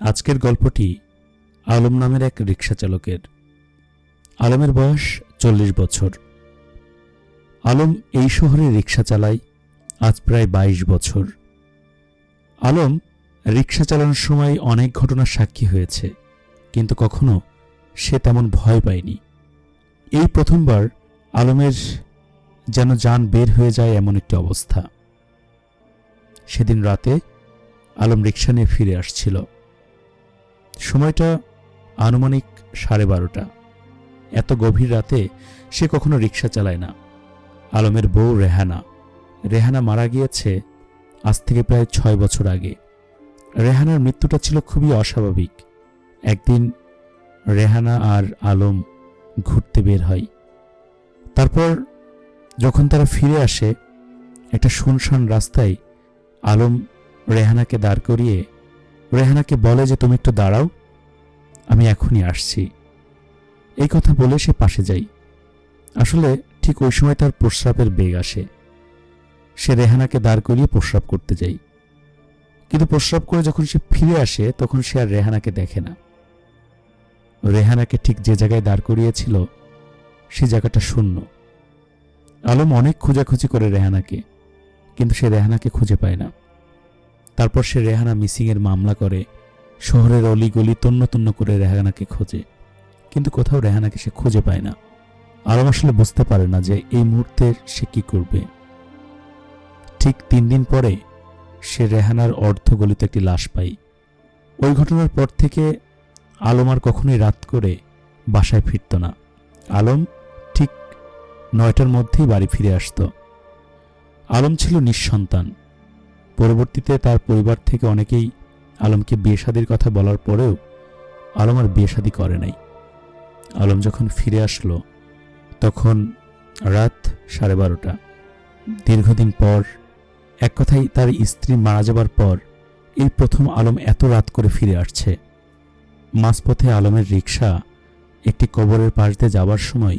আজকের গল্পটি আলম নামের এক রিক্সা চালকের। আলমের বয়স চল্লিশ বছর। আলম এই শহরে রিক্সা চালায় আজ প্রায় বাইশ বছর। আলম রিক্সা চালানোর সময় অনেক ঘটনার সাক্ষী হয়েছে, কিন্তু কখনো সে তেমন ভয় পায়নি। এই প্রথমবার আলমের যেন যান বের হয়ে যায় এমন একটি অবস্থা। সেদিন রাতে আলম রিক্সা নিয়ে ফিরে আসছিল। সময়টা আনুমানিক সাড়ে বারোটা। এত গভীর রাতে সে কখনো রিক্সা চালায় না। আলমের বউ রেহানা। রেহানা মারা গিয়েছে আজ থেকে প্রায় ছয় বছর আগে। রেহানার মৃত্যুটা ছিল খুবই অস্বাভাবিক। একদিন রেহানা আর আলম ঘুরতে বের হয়। তারপর যখন তারা ফিরে আসে, একটা শুনশান রাস্তায় আলম রেহানাকে দাঁড় করিয়ে রেহানাকে বলে যে, তুমি একটু দাঁড়াও, আমি এখনই আসছি। এই কথা বলে সে পাশে যাই। আসলে ঠিক ওই সময় তার প্রস্রাবের বেগ আসে। সে রেহানাকে দাঁড় করিয়ে প্রস্রাব করতে যাই। কিন্তু প্রস্রাব করে যখন সে ফিরে আসে, তখন সে আর রেহানাকে দেখে না। রেহানাকে ঠিক যে জায়গায় দাঁড় করিয়েছিল, সে জায়গাটা শূন্য। আলম অনেক খোঁজাখুঁজি করে রেহানাকে, কিন্তু সে রেহানাকে খুঁজে পায় না। তারপর সে রেহানা মিসিংয়ের মামলা করে, শহরের অলিগলি তন্ন তন্ন করে রেহানাকে খোঁজে। কিন্তু কোথাও রেহানাকে সে খুঁজে পায় না। আলম আসলে বুঝতে পারে না যে এই মুহূর্তে সে কি করবে। ঠিক তিন দিন পরে সে রেহানার অর্ধগলিতে একটি লাশ পাই ওই ঘটনার পর থেকে আলম আর কখনোই রাত করে বাসায় ফিরত না। আলম ঠিক নয়টার মধ্যেই বাড়ি ফিরে আসতো। আলম ছিল নিঃসন্তান। পরবর্তীতে তার পরিবার থেকে অনেকেই আলমকে বিয়ে শাদির কথা বলার পরেও আলম আর বিয়ে শাদি করে নাই। আলম যখন ফিরে আসলো, তখন রাত সাড়ে বারোটা। দীর্ঘদিন পর, এক কথায় তার স্ত্রী মারা যাবার পর এই প্রথম আলম এত রাত করে ফিরে আসছে। মাঝপথে আলমের রিক্সা একটি কবরের পাশ দিয়ে যাবার সময়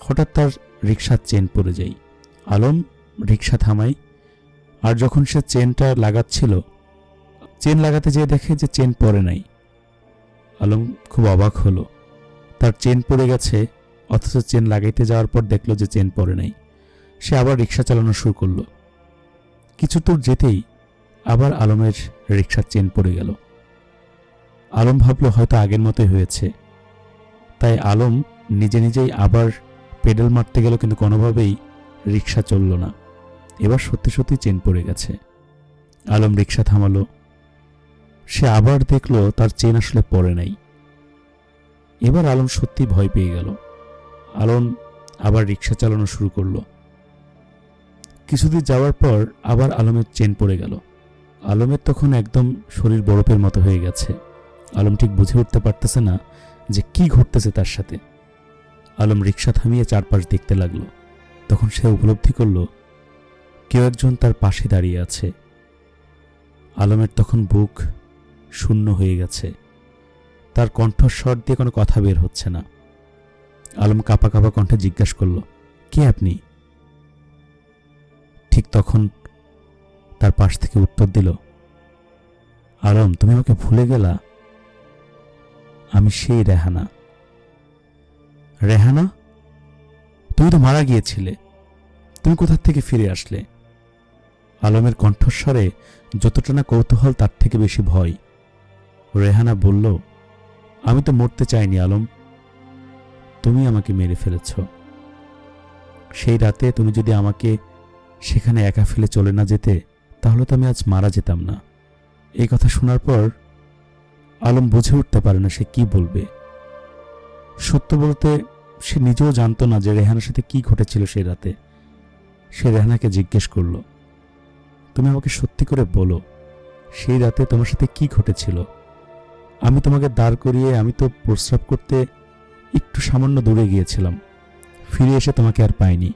হঠাৎ তার রিক্সার চেন পড়ে যায়। আলম রিক্সা থামায় আর যখন সে চেনটা লাগাচ্ছিল, চেন লাগাতে যেয়ে দেখে যে চেন পড়ে নাই। আলম খুব অবাক হলো। তার চেন পড়ে গেছে, অথচ চেন লাগাইতে যাওয়ার পর দেখল যে চেন পড়ে নাই। সে আবার রিক্সা চালানো শুরু করল। কিছু দূর যেতেই আবার আলমের রিক্সার চেন পড়ে গেল। আলম ভাবলো হয়তো আগের মতোই হয়েছে। তাই আলম নিজে নিজেই আবার পেডেল মারতে গেল, কিন্তু কোনোভাবেই রিক্সা চলল না। এবার সত্যি সত্যি চেন পড়ে গেছে। আলম রিক্সা থামালো। সে আবার দেখল তার চেন আসলে পড়ে নাই। এবার আলম সত্যি ভয় পেয়ে গেল। আলম আবার রিক্সা চালানো শুরু করল। কিছুদিন যাওয়ার পর আবার আলমের চেন পড়ে গেল। আলমের তখন একদম শরীর বরফের মতো হয়ে গেছে। আলম ঠিক বুঝে উঠতে পারতেছে না যে কি ঘটতেছে তার সাথে। আলম রিক্সা থামিয়ে চারপাশ দেখতে লাগল। তখন সে উপলব্ধি করল কেউ একজন তার পাশে দাঁড়িয়ে আছে। আলমের তখন বুক শূন্য হয়ে গেছে। তার কণ্ঠস্বর দিয়ে কোনো কথা বের হচ্ছে না। আলম কাপা কাপা কণ্ঠে জিজ্ঞাসা করল, কে আপনি? ঠিক তখন তার পাশ থেকে উত্তর দিল, আলম, তুমি আমাকে ভুলে গেলা। আমি সেই রেহানা। রেহানা? তুমি তো মারা গিয়েছিলে। তুমি কোথা থেকে ফিরে আসলে? আলমের কণ্ঠস্বরে যতটা না কৌতূহল তার থেকে বেশি ভয়। রেহানা বলল, আমি তো মরতে চাইনি, আলম। তুমি আমাকে মেরে ফেলেছ। সেই রাতে তুমি যদি আমাকে সেখানে একা ফেলে চলে না যেতে, তাহলে তো আমি আজ মারা যেতাম না। এই কথা শোনার পর আলম বুঝে উঠতে পারে না সে কি বলবে। সত্য বলতে সে নিজেও জানতো না যে রেহানার সাথে কি ঘটেছিল সেই রাতে। সে রেহানাকে জিজ্ঞেস করল তুমি আমাকে সত্যি করে বলো, সেই রাতে তোমার সাথে কি ঘটেছিল? আমি তোমাকে দাঁড় করিয়ে আমি তো প্রস্রাব করতে একটু সামান্য দূরে গিয়েছিলাম। ফিরে এসে তোমাকে আর পাইনি।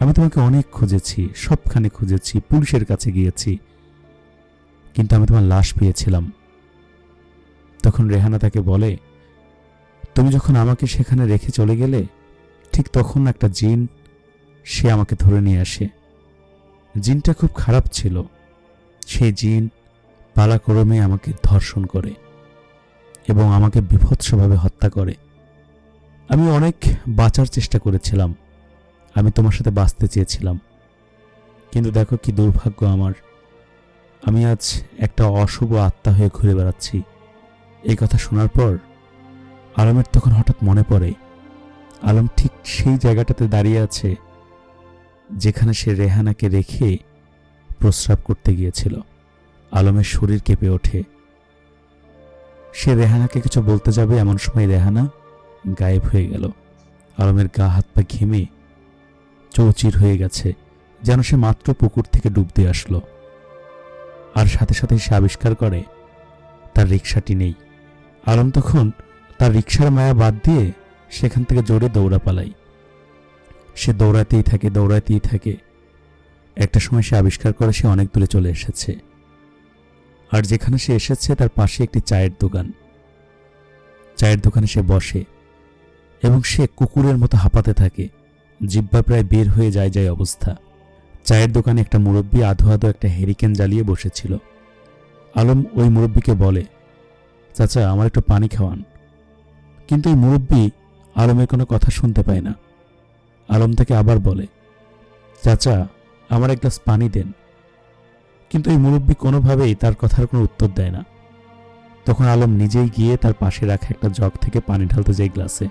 আমি তোমাকে অনেক খুঁজেছি, সবখানে খুঁজেছি, পুলিশের কাছে গিয়েছি। কিন্তু আমি তোমার লাশ পেয়েছিলাম। তখন রেহানা তাকে বলে, তুমি যখন আমাকে সেখানে রেখে চলে গেলে, ঠিক তখন একটা জিন সে আমাকে ধরে নিয়ে আসে। জিনটা খুব খারাপ ছিল। সেই জিন পালাক্রমে আমাকে ধর্ষণ করে এবং আমাকে বিভৎসভাবে হত্যা করে। আমি অনেক বাঁচার চেষ্টা করেছিলাম। আমি তোমার সাথে বাঁচতে চেয়েছিলাম। কিন্তু দেখো কি দুর্ভাগ্য আমার। আমি আজ একটা অশুভ আত্মা হয়ে ঘুরে বেড়াচ্ছি। এই কথা শোনার পর আলমের তখন হঠাৎ মনে পড়ে। আলম ঠিক সেই জায়গাটাতে দাঁড়িয়ে আছে যেখানে সে রেহানাকে রেখে প্রস্রাব করতে গিয়েছিল। আলমের শরীর কেঁপে ওঠে। সে রেহানাকে কিছু বলতে যাবে এমন সময় রেহানা গায়েব হয়ে গেল। আলমের গা হাত পা ঘেমে চৌচির হয়ে গেছে, যেন সে মাত্র পুকুর থেকে ডুব দিয়ে আসলো। আর সাথে সাথে সে আবিষ্কার করে, তার রিক্সাটি নেই। আলম তখন তার রিক্সার মায়া বাদ দিয়ে সেখান থেকে জোরে দৌড়া পালাই। সে দৌড়াতেই থাকে দৌড়াতেই থাকে। একটা সময় সে আবিষ্কার করে সে অনেক দূরে চলে এসেছে। আর যেখানে সে এসেছে, তার পাশে একটি চায়ের দোকান। চায়ের দোকানে সে বসে এবং সে কুকুরের মতো হাঁপাতে থাকে। জিব্বা প্রায় বের হয়ে যায় যায় অবস্থা। চায়ের দোকানে একটা মুরব্বী আধো আধো একটা হেরিকেন জ্বালিয়ে বসেছিল। আলম ওই মুরব্বীকে বলে, চাচা, আমার একটু পানি খাওয়ান। কিন্তু এই মুরব্বী আলমের কোনো কথা শুনতে পায় না। আলম তাকে আবার বলে, চাচা, আমার এক গ্লাস পানি দেন। কিন্তু এই মুরব্বী কোনোভাবেই তার কথার কোনো উত্তর দেয় না। তখন আলম নিজেই গিয়ে তার পাশে রাখা একটা জগ থেকে পানি ঢালতে যায় গ্লাসে।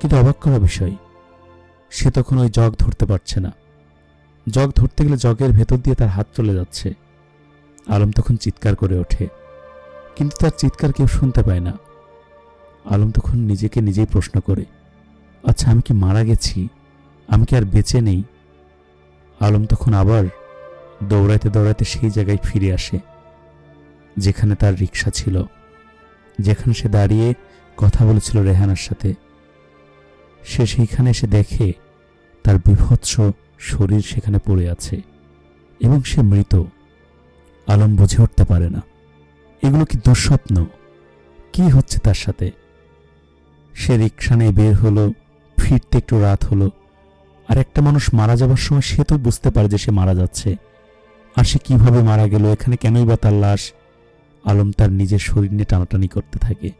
কিন্তু অবাক করা বিষয়, সে তখন ওই জগ ধরতে পারছে না। জগ ধরতে গেলে জগের ভেতর দিয়ে তার হাত চলে যাচ্ছে। আলম তখন চিৎকার করে ওঠে, কিন্তু তার চিৎকার কেউ শুনতে পায় না। আলম তখন নিজেকে নিজেই প্রশ্ন করে আচ্ছা আমি কি মারা গেছি? আমি কি আর বেঁচে নেই? আলম তখন আবার দৌড়াইতে দৌড়াইতে সেই জায়গায় ফিরে আসে, যেখানে তার রিক্সা ছিল, যেখানে সে দাঁড়িয়ে কথা বলেছিল রেহানার সাথে। সে সেইখানে এসে দেখে তার বিভৎস শরীর সেখানে পড়ে আছে এবং সে মৃত। আলম বুঝে উঠতে পারে না, এগুলো কি দুঃস্বপ্ন? কি হচ্ছে তার সাথে? সে রিক্সা নিয়ে বের হলো ফিরতে একটু রাত হলো। আর একটা মানুষ মারা যাবার সময় সে তো বুঝতে পারে যে সে মারা যাচ্ছে। আর সে কীভাবে মারা গেল, এখানে কেনই বা তার লাশ? আলম তার নিজের শরীর নিয়ে টানাটানি করতে থাকে।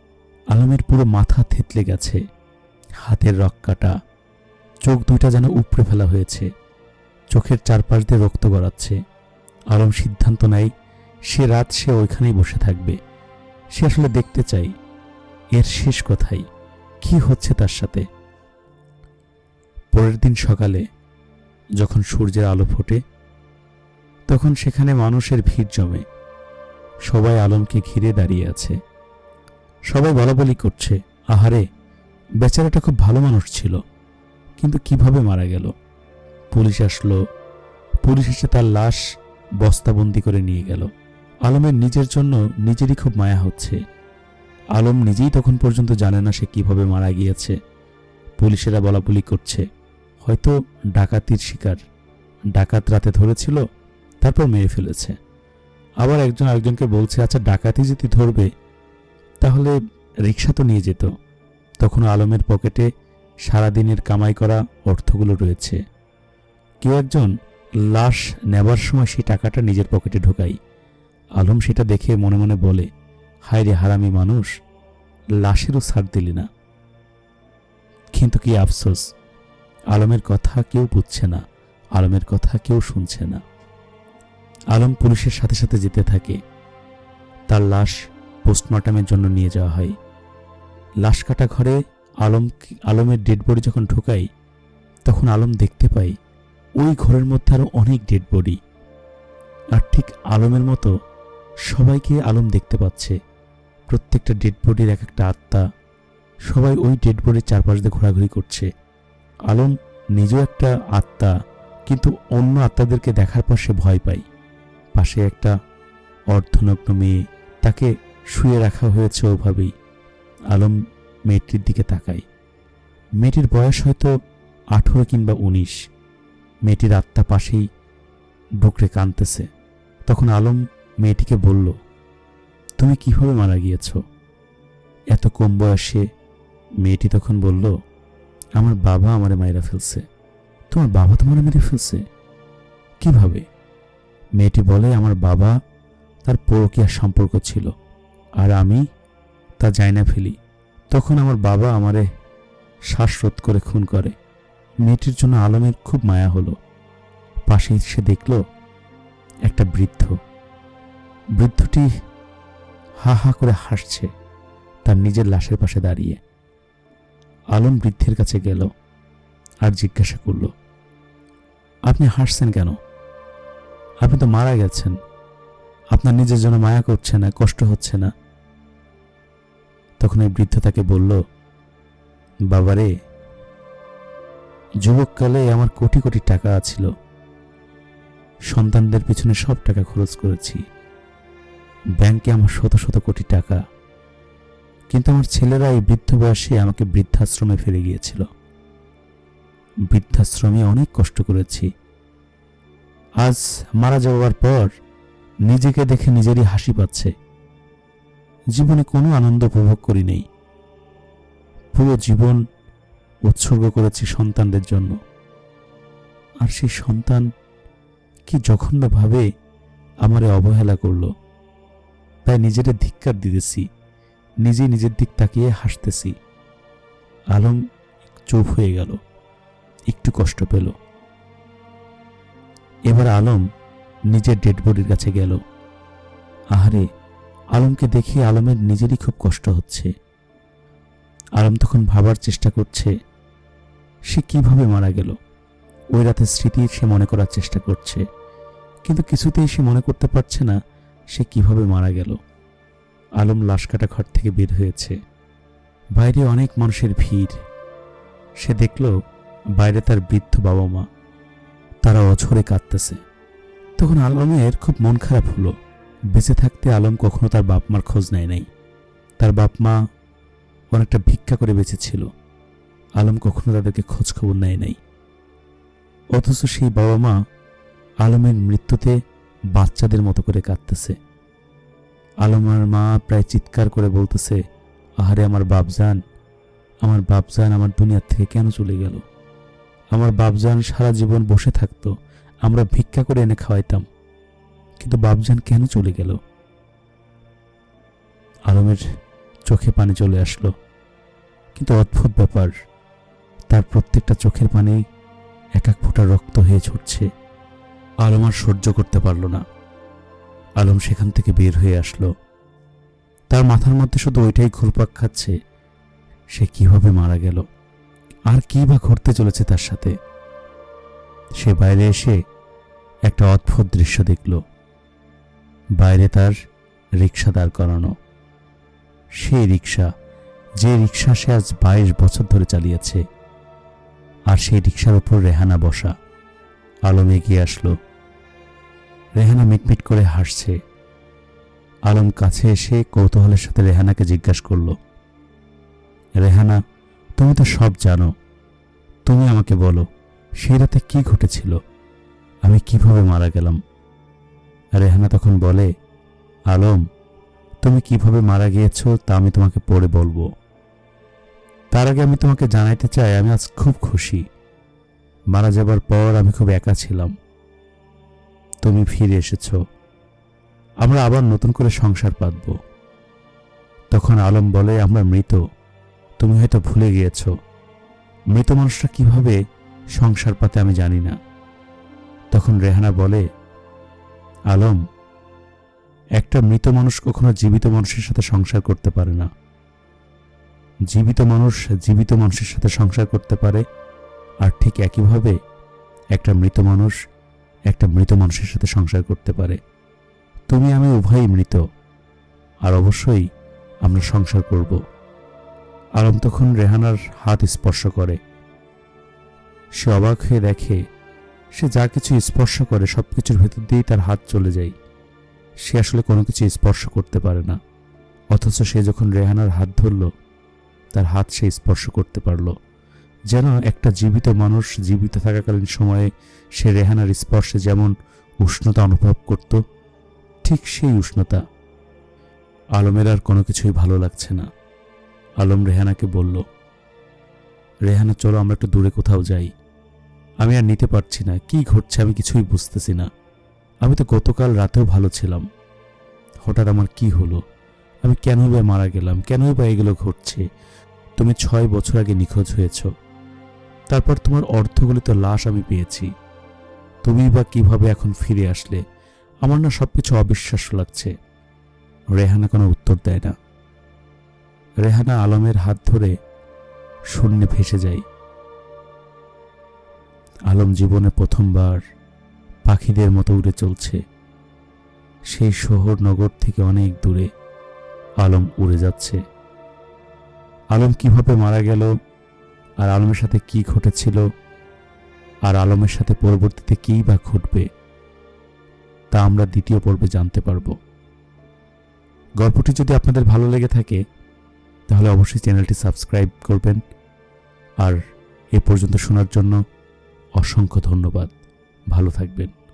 আলমের পুরো মাথা থেতলে গেছে, হাতের রক কাটা, চোখ দুইটা যেন উপড়ে ফেলা হয়েছে। চোখের চারপাশ দিয়ে রক্ত গড়াচ্ছে। আলম সিদ্ধান্ত নেয়, সে রাত সে ওইখানেই বসে থাকবে। সে আসলে দেখতে চাই, এর শেষ কথাই, কি হচ্ছে তার সাথে? পরের দিন সকালে যখন সূর্যের আলো ফোটে, তখন সেখানে মানুষের ভিড় জমে। সবাই আলমকে ঘিরে দাঁড়িয়ে আছে। সবাই বলাবলি করছে, আহারে, বেচারাটা খুব ভালো মানুষ ছিল, কিন্তু কীভাবে মারা গেল? পুলিশ আসলো। পুলিশ এসে তার লাশ বস্তাবন্দি করে নিয়ে গেল। আলমের নিজের জন্য নিজেরই খুব মায়া হচ্ছে। আলম নিজেই তখন পর্যন্ত জানে না সে কীভাবে মারা গিয়েছে। পুলিশেরা বলাবলি করছে হয়তো ডাকাতির শিকার। ডাকাত রাতে ধরেছিল, তারপর মেরে ফেলেছে। আবার একজন আরেকজনকে বলছে আচ্ছা ডাকাতি যদি ধরবে, তাহলে রিক্সা তো নিয়ে যেত। তখন আলমের পকেটে সারাদিনের কামাই করা অর্থগুলো রয়েছে। কেউ একজন লাশ নেবার সময় সেই টাকাটা নিজের পকেটে ঢোকাই আলম সেটা দেখে মনে মনে বলে, হায় রে হারামি মানুষ, লাশেরও ছাড় দিলি না। কিন্তু কি আফসোস আলমের কথা কেউ বুঝছে না, আলমের কথা কেউ শুনছে না। আলম পুলিশের সাথে সাথে যেতে থাকে। তার লাশ পোস্টমর্টমের জন্য নিয়ে যাওয়া হয়। লাশ কাটা ঘরে আলম আলমের ডেড বডি যখন ঢোকাই, তখন আলম দেখতে পাই, ওই ঘরের মধ্যে আরও অনেক ডেড বডি আর ঠিক আলমের মতো সবাইকে আলম দেখতে পাচ্ছে। প্রত্যেকটা ডেড বডির এক একটা আত্মা। সবাই ওই ডেড বডির চারপাশ দিয়ে ঘোরাঘুরি করছে। আলম নিজেও একটা আত্মা, কিন্তু অন্য আত্মাদেরকে দেখার পর সে ভয় পায়। পাশে একটা অর্ধনগ্ন মেয়ে, তাকে শুয়ে রাখা হয়েছে ওভাবেই। আলম মেয়েটির দিকে তাকায়। মেয়েটির বয়স হয়তো আঠেরো কিংবা উনিশ। মেয়েটির আত্মা পাশেই ডুকরে কাঁদতেছে। তখন আলম মেয়েটিকে বলল, তুমি কীভাবে মারা গিয়েছ? এত কম বয়সে মেয়েটি তখন বলল আমার বাবা আমারে মায়েরা ফেলছে। তোমার বাবা তোমার মেরে ফেলছে। কীভাবে? মেয়েটি বলে, আমার বাবা তার পরকীয়ার সম্পর্ক ছিল, আর আমি তা যাই না ফেলি। তখন আমার বাবা আমারে শ্বাসরোধ করে খুন করে। মেয়েটির জন্য আলমের খুব মায়া হলো। পাশে সে দেখল, একটা বৃদ্ধ। বৃদ্ধটি হা হা করে হাসছে, তার নিজের লাশের পাশে দাঁড়িয়ে। আলম বৃদ্ধের কাছে গেল আর জিজ্ঞাসা করল, আপনি হাসছেন কেন? আপনি তো মারা গেছেন। আপনার নিজের জন্য মায়া করছে না, কষ্ট হচ্ছে না। তখন এই বৃদ্ধ তাকে বলল, বাবারে, যুবককালে আমার কোটি কোটি টাকা ছিল সন্তানদের পিছনে সব টাকা খরচ করেছি। ব্যাংকে আমার শত শত কোটি টাকা। কিন্তু আমার ছেলেরা এই বৃদ্ধ বয়সে আমাকে বৃদ্ধাশ্রমে ফিরে গিয়েছিল। বৃদ্ধাশ্রমে অনেক কষ্ট করেছি। আজ মারা যাওয়ার পর নিজেকে দেখে নিজেরই হাসি পাচ্ছে। জীবনে কোনো আনন্দ উপভোগ করি নেই। পুরো জীবন উৎসর্গ করেছি সন্তানদের জন্য। আর সেই সন্তান কি জঘন্যভাবে আমারে অবহেলা করল। তাই নিজেরে ধিক্কার দিতেছি। নিজে নিজের দিক তাকিয়ে হাসতেছি। আলম চুপ হয়ে গেল। একটু কষ্ট পেল। এবার আলম নিজের ডেড বডির কাছে গেল। আহারে, আলমকে দেখে আলমের নিজেরই খুব কষ্ট হচ্ছে। আলম তখন ভাবার চেষ্টা করছে, সে কীভাবে মারা গেল? ওই রাতের স্মৃতি সে মনে করার চেষ্টা করছে, কিন্তু কিছুতেই সে মনে করতে পারছে না সে কীভাবে মারা গেল। আলম লাশ কাটা ঘর থেকে বের হয়েছে। বাইরে অনেক মানুষের ভিড়। সে দেখল বাইরে তার বৃদ্ধ বাবা মা। তারা অঝরে কাঁদতেছে। তখন আলমের খুব মন খারাপ হলো। বেঁচে থাকতে আলম কখনো তার বাপ মার খোঁজ নেয় নাই। তার বাপ মা অনেকটা ভিক্ষা করে বেঁচেছিল। আলম কখনো তাদেরকে খোঁজ খবর নেয় নাই। অথচ সেই বাবা মা আলমের মৃত্যুতে বাচ্চাদের মতো করে কাঁদতেছে। আলমার মা প্রায় চিৎকার করে বলতেছে, আহারে আমার বাপজান আমার বাপজান আমার দুনিয়ার থেকে কেন চলে গেল? আমার বাপজান সারা জীবন বসে থাকতো, আমরা ভিক্ষা করে এনে খাওয়াইতাম, কিন্তু বাপজান কেন চলে গেল? আলমের চোখে পানি চলে আসলো। কিন্তু অদ্ভুত ব্যাপার, তার প্রত্যেকটা চোখের পানি এক এক ফোঁটা রক্ত হয়ে ছুটছে। আলম আর সহ্য করতে পারল না। আলম সেখান থেকে বের হয়ে আসলো। তার মাথার মধ্যে শুধু ওইটাই ঘুরপাক খাচ্ছে। সে কীভাবে মারা গেল? আর কি বা ঘটতে চলেছে তার সাথে? সে বাইরে এসে একটা অদ্ভুত দৃশ্য দেখল। বাইরে তার রিক্সা দাঁড় করানো। সেই রিক্সা যে রিক্সা সে আজ বাইশ বছর ধরে চালিয়েছে। আর সেই রিক্সার উপর রেহানা বসা। আলম এগিয়ে আসলো। রেহানা মিটমিট করে হাসছে। আলম কাছে এসে কৌতূহলের সাথে রেহানাকে জিজ্ঞাসা করল, রেহানা, তুমি তো সব জানো। তুমি আমাকে বলো, সেই রাতে কি ঘটেছিল? আমি কীভাবে মারা গেলাম? রেহানা তখন বলে, আলম, তুমি কীভাবে মারা গিয়েছ তা আমি তোমাকে পরে বলব। তার আগে আমি তোমাকে জানাইতে চাই, আমি আজ খুব খুশি। মারা যাবার পর আমি খুব একা ছিলাম। তুমি ফিরে এসেছ। আমরা আবার নতুন করে সংসার পাতব। তখন আলম বলে, আমরা মৃত। তুমি হয়তো ভুলে গিয়েছ। মৃত মানুষরা কীভাবে সংসার পাতে আমি জানি না। তখন রেহানা বলে, আলম, একটা মৃত মানুষ কখনো জীবিত মানুষের সাথে সংসার করতে পারে না। জীবিত মানুষ জীবিত মানুষের সাথে সংসার করতে পারে, আর ঠিক একইভাবে একটা মৃত মানুষ একটা মৃত মানুষের সাথে সংসার করতে পারে। তুমি, আমি উভয়ই মৃত। আর অবশ্যই আমরা সংসার করব। আলম তখন রেহানার হাত স্পর্শ করে। সে অবাক হয়ে দেখে, সে যা কিছু স্পর্শ করে সব কিছুর ভেতর দিয়েই তার হাত চলে যায়। সে আসলে কোনো কিছু স্পর্শ করতে পারে না। অথচ সে যখন রেহানার হাত ধরল, তার হাত সে স্পর্শ করতে পারল। যেন একটা জীবিত মানুষ জীবিত থাকাকালীন সময়ে সে রেহানার স্পর্শে যেমন উষ্ণতা অনুভব করত, ঠিক সেই উষ্ণতা। আলমের আর কোনো কিছুই ভালো লাগছে না। আলম রেহানাকে বলল, রেহানা, চলো আমরা একটু দূরে কোথাও যাই। আমি আর নিতে পারছি না। কি ঘটছে আমি কিছুই বুঝতেছি না। আমি তো গতকাল রাতেও ভালো ছিলাম। হঠাৎ আমার কি হলো? আমি কেনই বা মারা গেলাম? কেনই বা এগুলো ঘটছে? তুমি ছয় বছর আগে নিখোঁজ হয়েছ। তারপর তোমার অর্ধগলিত লাশ আমি পেয়েছি। তুমি বা কীভাবে এখন ফিরে আসলে, আমার না সবকিছু অবিশ্বাস্য লাগছে। রেহানা কোনো উত্তর দেয় না। রেহানা আলমের হাত ধরে শূন্যে ভেসে যায়। আলম জীবনে প্রথমবার পাখিদের মতো উড়ে চলছে। সেই শহর নগর থেকে অনেক দূরে আলম উড়ে যাচ্ছে। আলম কীভাবে মারা গেল আর আলমের সাথে কি ঘটেছিল? আর আলমের সাথে পরবর্তীতে কী বা ঘটবে? তা আমরা দ্বিতীয় পর্বে জানতে পারব। গল্পটি যদি আপনাদের ভালো লেগে থাকে, তাহলে অবশ্যই চ্যানেলটি সাবস্ক্রাইব করবেন। আর এ পর্যন্ত শোনার জন্য অসংখ্য ধন্যবাদ। ভালো থাকবেন।